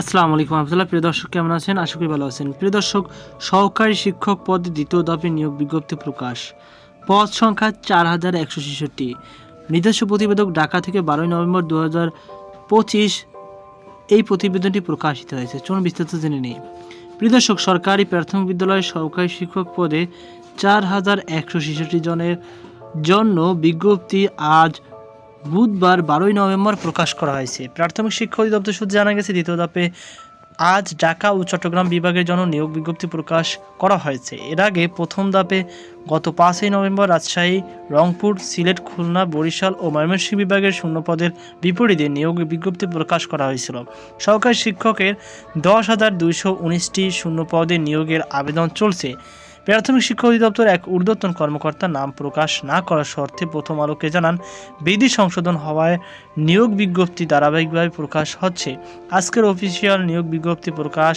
আসসালামু আলাইকুম আবদুল্লাহ প্রিয় দর্শক, কেমন আছেন? আশা করি ভালো আছেন। প্রিয় দর্শক, সহকারী শিক্ষক পদে দ্বিতীয় দফে নিয়োগ বিজ্ঞপ্তি প্রকাশ। পদ সংখ্যা চার হাজার একশো ছেষট্টি। নিজস্ব প্রতিবেদক ঢাকা থেকে বারোই নভেম্বর দু হাজার পঁচিশ এই প্রতিবেদনটি প্রকাশিত হয়েছে। চলুন বিস্তারিত জেনে নেই। প্রিয় দর্শক, সরকারি প্রাথমিক বিদ্যালয়ের সহকারী শিক্ষক পদে চার হাজার একশো ছেষট্টি জনের জন্য বিজ্ঞপ্তি আজ বুধবার বারোই নভেম্বর প্রকাশ করা হয়েছে। প্রাথমিক শিক্ষা অধিদপ্তর সূত্রে জানা গেছে, দ্বিতীয় ধাপে আজ ঢাকা ও চট্টগ্রাম বিভাগের জন্য নিয়োগ বিজ্ঞপ্তি প্রকাশ করা হয়েছে। এর আগে প্রথম ধাপে গত পাঁচই নভেম্বর রাজশাহী, রংপুর, সিলেট, খুলনা, বরিশাল ও ময়মনসিংহ বিভাগের শূন্যপদের বিপরীতে নিয়োগ বিজ্ঞপ্তি প্রকাশ করা হয়েছিল। সহকারী শিক্ষকের দশ হাজার দুইশো উনিশটি শূন্য পদে নিয়োগের আবেদন চলছে। প্রাথমিক শিক্ষা অধিদপ্তর এক ঊর্ধ্বতন কর্মকর্তার নাম প্রকাশ না করার শর্তে প্রথম আলোকে জানান, বিধি সংশোধন হওয়ায় নিয়োগ বিজ্ঞপ্তি ধারাবাহিকভাবে প্রকাশ হচ্ছে। আজকের অফিসিয়াল নিয়োগ বিজ্ঞপ্তি প্রকাশ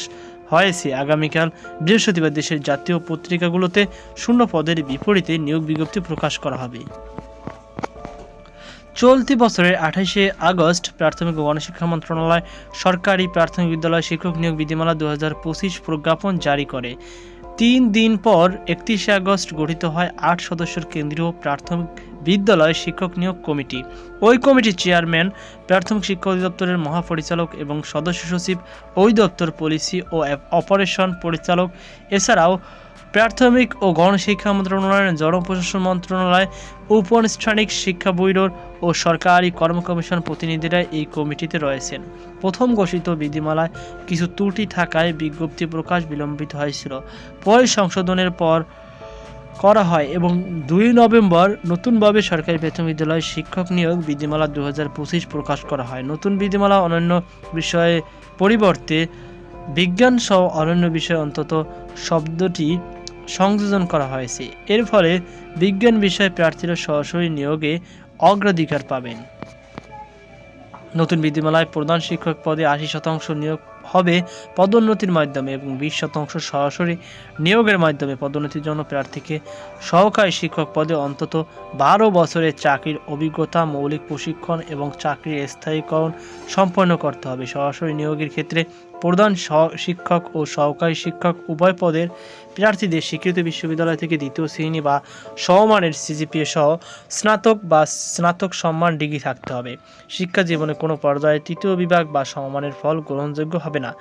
হয়েছে। আগামীকাল বৃহস্পতিবার দেশের জাতীয় পত্রিকাগুলোতে শূন্য পদের বিপরীতে নিয়োগ বিজ্ঞপ্তি প্রকাশ করা হবে। চলতি বছরের আঠাশে আগস্ট প্রাথমিক ও গণশিক্ষা মন্ত্রণালয় সরকারি প্রাথমিক বিদ্যালয় শিক্ষক নিয়োগ বিধিমালা দু হাজার পঁচিশ প্রজ্ঞাপন জারি করে। তিন দিন পর একত্রিশে আগস্ট গঠিত হয় আট সদস্যের কেন্দ্রীয় প্রাথমিক বিদ্যালয় শিক্ষক নিয়োগ কমিটি। ওই কমিটির চেয়ারম্যান, প্রাথমিক শিক্ষা অধিদপ্তরের মহাপরিচালক এবং সদস্য সচিব ওই দপ্তর পলিসি ও অপারেশন পরিচালক। এছাড়াও প্রাথমিক ও গণশিক্ষা মন্ত্রণালয়ের জনপ্রশাসন মন্ত্রণালয় উপআনুষ্ঠানিক শিক্ষা ব্যুরোর ও সরকারি কর্ম কমিশন প্রতিনিধিরা এই কমিটিতে রয়েছেন। প্রথম ঘোষিত বিধিমালায় কিছু ত্রুটি থাকায় বিজ্ঞপ্তি প্রকাশ বিলম্বিত হয়েছিল। পরে সংশোধনের পর করা হয় এবং দুই নভেম্বর নতুনভাবে সরকারি প্রাথমিক বিদ্যালয় শিক্ষক নিয়োগ বিধিমালা দু হাজার পঁচিশ প্রকাশ করা হয়। নতুন বিধিমালা অন্যান্য বিষয়ে পরিবর্তে বিজ্ঞান সহ অন্যান্য বিষয়ে অন্তত শব্দটি সংযোজন করা হয়েছে। এর ফলে বিজ্ঞান বিষয়ে প্রার্থীরা সরাসরি নিয়োগে অগ্রাধিকার পাবেন। নতুন বিধিমালায় প্রধান শিক্ষক পদে আশি শতাংশ নিয়োগ হবে পদোন্নতির মাধ্যমে এবং বিশ শতাংশ সরাসরি নিয়োগের মাধ্যমে পদোন্নতির জন্য প্রার্থীকে সহকারী শিক্ষক পদে অন্তত বারো বছরের চাকরির অভিজ্ঞতা, মৌলিক প্রশিক্ষণ এবং চাকরির স্থায়ীকরণ সম্পন্ন করতে হবে। সরাসরি নিয়োগের ক্ষেত্রে প্রধান শিক্ষক ও সহকারী শিক্ষক উভয় পদের প্রার্থীদের স্বীকৃত বিশ্ববিদ্যালয় থেকে দ্বিতীয় শ্রেণি বা সমমানের সিজিপিএ সহ স্নাতক বা স্নাতক সম্মান ডিগ্রি থাকতে হবে। শিক্ষা জীবনে কোনো পর্যায়ে তৃতীয় বিভাগ বা সমমানের ফল গ্রহণযোগ্য হবে না।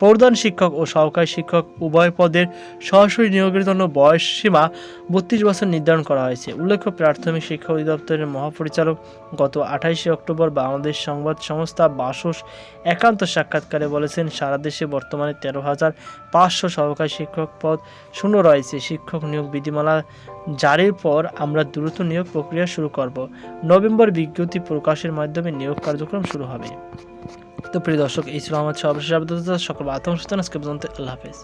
প্রধান শিক্ষক ও সহকারী শিক্ষক উভয় পদের সরাসরি নিয়োগের জন্য বয়স সীমা বত্রিশ বছর নির্ধারণ করা হয়েছে। উল্লেখ্য, প্রাথমিক শিক্ষা অধিদপ্তরের মহাপরিচালক গত আঠাইশে অক্টোবর বাংলাদেশ সংবাদ সংস্থা বাসস একান্ত সাক্ষাৎকারে বলেছেন, সারা দেশে বর্তমানে তেরো হাজার পাঁচশো সহকারী শিক্ষক পদ শূন্য রয়েছে। শিক্ষক নিয়োগ বিধিমালা জারির পর আমরা দ্রুত নিয়োগ প্রক্রিয়া শুরু করব। নভেম্বর বিজ্ঞপ্তি প্রকাশের মাধ্যমে নিয়োগ কার্যক্রম শুরু হবে। তো প্রিয় দর্শক এই ছিল আমার সর্বশেষ আবেদন সকল আতঙ্ক আজকে পর্যন্ত আল্লাহ হাফেজ।